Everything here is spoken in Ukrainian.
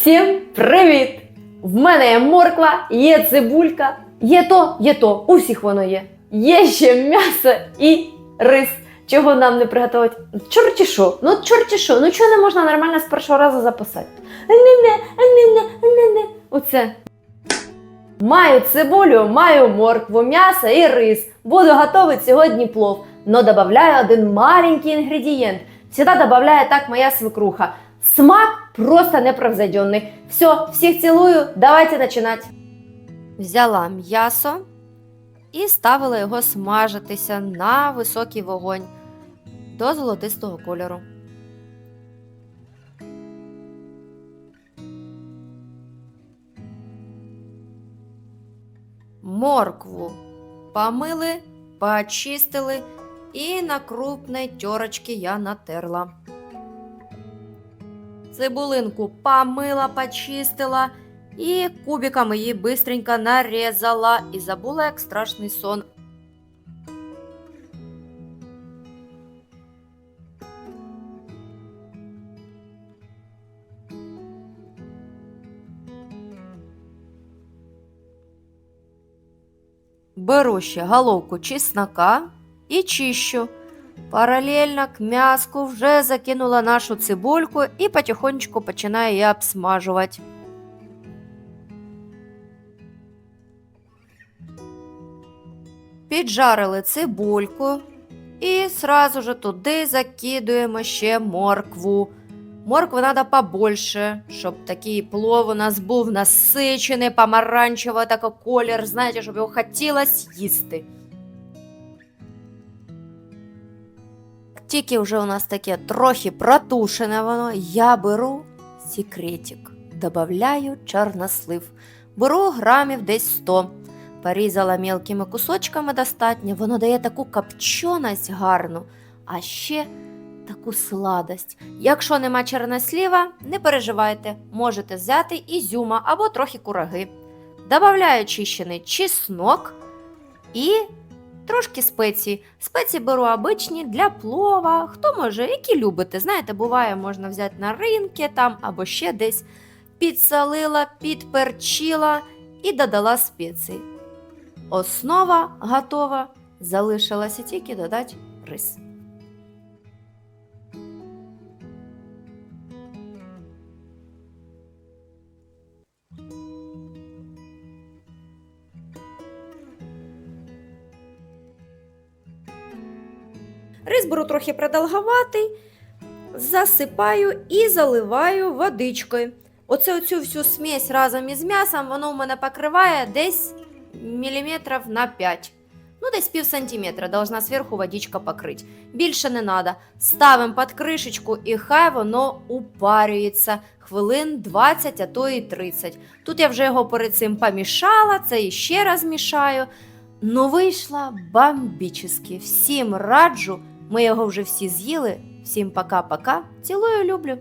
Всім привіт! В мене є морква, є цибулька, є то, є то, у всіх воно є. Є ще м'ясо і рис. Чого нам не приготувати? Чорті що? Ну чорті що? Ну чого не можна нормально з першого разу записати? Оце. Маю цибулю, маю моркву, м'ясо і рис. Буду готувати сьогодні плов. Но добавляю один маленький інгредієнт. Всегда добавляє так моя свекруха. Смак просто непревзойденный. Все, всіх цілую, давайте починати. Взяла м'ясо і ставила його смажитися на високий вогонь до золотистого кольору. Моркву помили, почистили і на крупной терочці я натерла. Цибулинку помила, почистила і кубиками її бистренько нарізала і забула, як страшний сон. Беру ще головку чеснока і чищу. Паралельно к м'яску вже закинула нашу цибульку і потихонечку починаю її обсмажувати. Піджарили цибульку і сразу же туди закидуємо ще моркву. Моркви треба побольше, щоб такий плов у нас був насичений, помаранчевий такий колір, знаєте, щоб його хотілося їсти. Тільки вже у нас таке трохи протушене воно, я беру секретик, добавляю чорнослив. Беру грамів десь 100. Порізала мілкими кусочками достатньо, воно дає таку копченість гарну, а ще таку сладость. Якщо нема чорносліва, не переживайте, можете взяти ізюма або трохи кураги. Добавляю чищений чеснок і трошки спеції. Спеції беру обичні для плова, хто може, які любите. Знаєте, буває, можна взяти на ринки там або ще десь. Підсолила, підперчила і додала спеції. Основа готова. Залишилося тільки додати рис. Рис трохи продовгуватий, засипаю і заливаю водичкою. Оце оцю всю смесь разом із м'ясом, воно у мене покриває десь міліметрів на 5. Ну, десь пів сантиметра должна зверху водичка покрити. Більше не треба. Ставимо під кришечку і хай воно упарюється хвилин 20, а то і 30. Тут я вже його перед цим помішала, це ще раз мішаю. Ну, вийшла бомбічески. Всім раджу. Ми його вже всі з'їли. Всім пока-пока. Цілую, люблю.